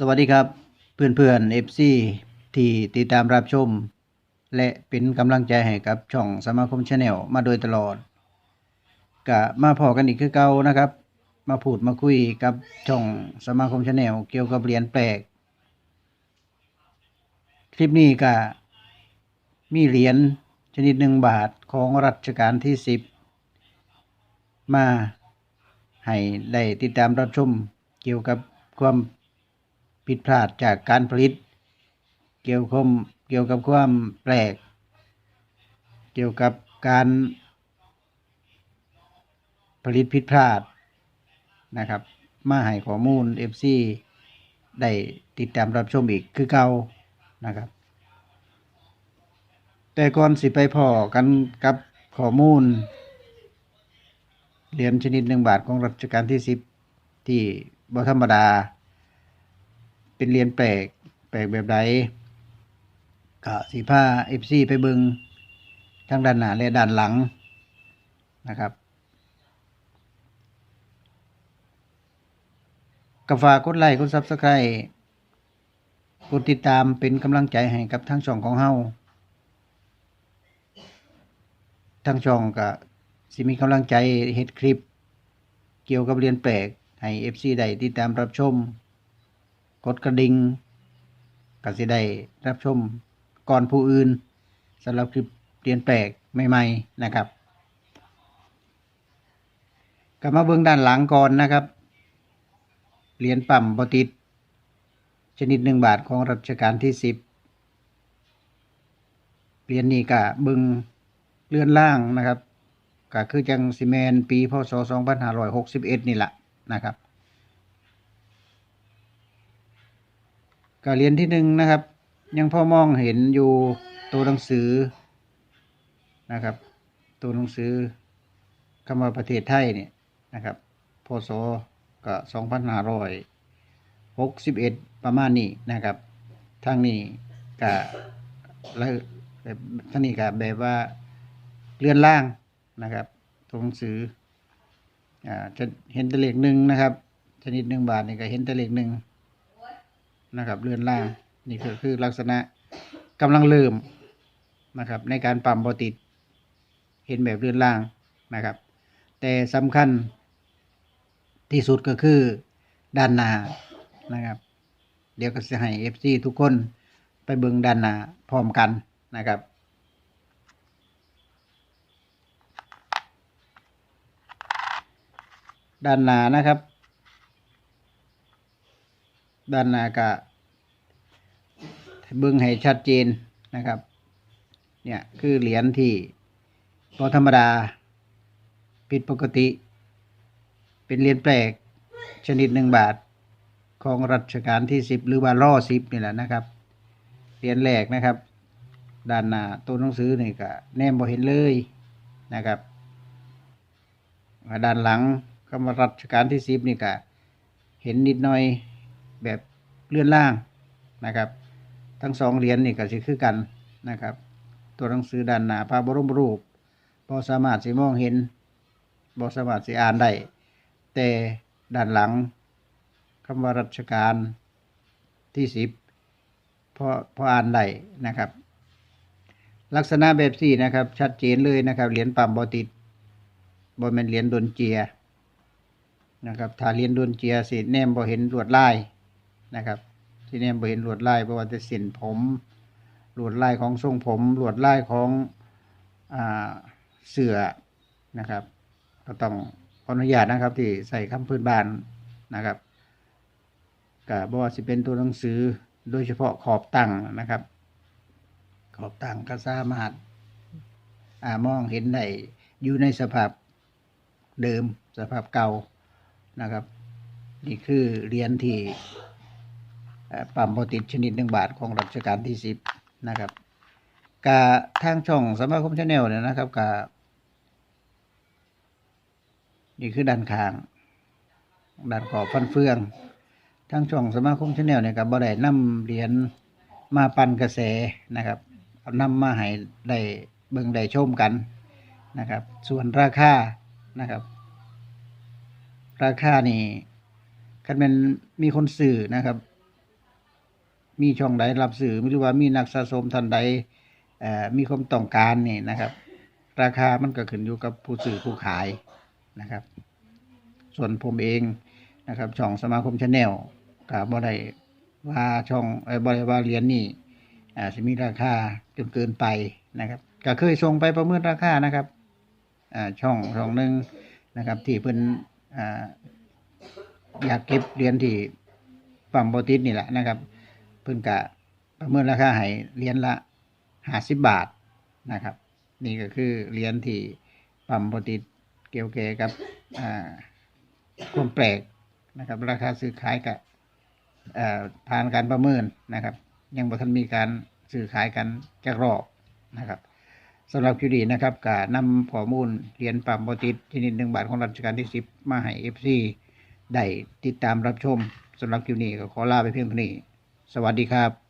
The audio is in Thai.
สวัสดีครับ เพื่อนเพื่อนเอฟซีที่ติดตามรับชม และเป็นกำลังใจให้กับช่องสมาคมชาแนลมาโดยตลอดกะมาพอกันอีกคือเก่านะครับ มาพูดมาคุยกับช่องสมาคมชาแนลเกี่ยวกับเหรียญแปลก คลิปนี้ก็มีเหรียญชนิดหนึ่งบาทของรัชกาลที่สิบมาให้ได้ติดตามรับชมเกี่ยวกับความ ผิดพลาดจากการผลิต เกี่ยวกับเกี่ยวกับความแปลก เกี่ยวกับการผลิตผิดพลาดนะครับ มาให้ข้อมูล FC ได้ติดตามรับชมอีกคือเก่านะครับ แต่ก่อนสิไปพอกันกับข้อมูล เหรียญชนิดหนึ่งบาทของรัชกาลที่สิบที่บธรรมดา เป็นเรียญแปลก แปลกแบบใดก็สีผ้าเอฟซีไปเบิงทั้งด้านหน้าและด้านหลังนะครับกฝากกดไลค์กดซับสไครต์กดติดตามเป็นกำลังใจให้กับทั้งช่องของเฮาทั้งช่องก็สิมีกำลังใจเฮ็ดคลิป เกี่ยวกับเรียญแปลกให้ FC ได้ติดตามรับชม กดกระดิ่งก็สิได้รับชมก่อนผู้อื่นสำหรับคลิปเรียนแปลกใหม่ๆนะครับกลับมาเบื้องด้านหลังก่อนนะครับเหรียญปั่มบติดชนิดหนึ่งบาทของรัชกาลที่สิบเหรียญนี้ก็เบึงเลื่อนล่างนะครับก็คือจังซีเมนปีพศ2561 นี่แหละนะครับ ก็เหรียญที่หนึ่งนะครับ ยังพอมองเห็นอยู่ตัวหนังสือนะครับ ตัวหนังสือคำว่าประเทศไทยเนี่ยนะครับพศก็สองพันห้าร้อยหกสิบเอ็ดประมาณนี้นะครับทางนี้ก็แล้วทางนี้ก็แบบว่าเลื่อนล่างนะครับตัวหนังสืออ่าจะเห็นแต่เลขหนึ่งนะครับ ชนิดหนึ่งบาทนี่ก็เห็นแต่เลขหนึ่ง นะครับเลื่อนล่างนี่คือคือลักษณะกำลังเริ่มนะครับ ในการปั๊มบอติดเห็นแบบเลื่อนล่างนะครับ แต่สำคัญที่สุดก็คือด้านหน้านะครับ เดี๋ยวก็จะให้ FC ทุกคนไปเบิ่งด้านหน้าพร้อมกันนะครับด้านหน้านะครับ ด้านหน้าก็ เบิ่งให้ชัดเจนนะครับ เนี่ยคือเหรียญที่พอธรรมดา ผิดปกติ เป็นเหรียญแปลกชนิดหนึ่งบาทของรัชกาลที่สิบหรือว่าล่อสิบนี่แหละนะครับเหรียญแรกนะครับ ด้านหน้าตัวหนังสือนี่ก็แนมบ่เห็นเลยนะครับด้านหลังคำว่ารัชกาลที่สิบนี่ก็เห็นนิดหน่อยแบบเลื่อนล่างนะครับ ทั้งสองเหรียญนี่ก็สิคือกันนะครับ ตัวหนังสือด้านหน้าพระบรมรูปพอสามารถสิมองเห็นบอสามารถสิอ่านได้แต่ด้านหลังคำว่ารัชกาลที่สิบพอพออ่านได้นะครับ ลักษณะแบบสี่นะครับ ชัดเจนเลยนะครับเหรียญปั๊มบอติดบอเป็นเหรียญดนเจียนะครับถ้าเหรียญดนเจียสิแนมบอเห็นลวดลายนะครับ ที่นี่เห็นลวดลายเพระว่าจะเส้นผมลวดลายของทรงผมลวดลายของอเสือนะครับ ก็ต้องขออนุญาตนะครับ ที่ใส่คำพื้นบ้านนะครับก็บอกว่าสิเป็นตัวหนังสือโดยเฉพาะขอบตั้งนะครับ ขอบตั้งก็สามารถอามองเห็นได้อยู่ในสภาพเดิมสภาพเก่านะครับ นี่คือเรียญที่ ปั๊มโปรติดชนิดหนึ่งบาทของรัชกาลที่สิบนะครับกาทางช่องสมาคมชาแนลเนี่ยนะครับกานี่คือด้านข้างด้านขอบฟันเฟืองทางช่องสมาคมชาแนลเนี่ยกับบ่ได้นำเหรียญมาปั่นกระแสนะครับเอานำมาให้ได้เบิ่งได้ชมกันนะครับ ส่วนราคานะครับ ราคานี่คันเป็นมีคนสื่อนะครับ มีช่องใดรับซื้อหรือว่ามีนักสะสมท่านใดมีความต้องการนี่นะครับ ราคามันก็ขึ้นอยู่กับผู้ซื้อผู้ขายนะครับ ส่วนผมเองนะครับ ช่องสมาคมชาแนลก็บ่ได้ว่าช่องเอ่อบ่ไดว่าเรียญนี่อ่าสิมีราคาจนเกินไปนะครับ ก็เคยส่งไปประเมินราคานะครับอ่าช่องช่องหนึ่งนะครับ ที่เพิ่นอ่าอยากเก็บเรียญที่ปั๊มโบติสนี่แหละนะครับ เพิ่นกะประเมินราคาให้เหรียญละห้าสิบบาทนะครับ นี่ก็คือเหรียญที่ปั๊มโบติเกี่ยวแก่กับอ่าความแปลกนะครับ ราคาซื้อขายกับผ่านการประเมินนะครับ ยังบ่ทันมีการซื้อขายกันจากรอบนะครับสำหรับคิวดีนะครับก็นำข้อมูลเหรียญปั๊มโบติชนิดหนึ่งบาทของรัชกาลที่สิบมาให้เอฟซีได้ติดตามรับชมสำหรับคิวนี้ก็ขอลาไปเพียงเท่านี้ สวัสดีครับ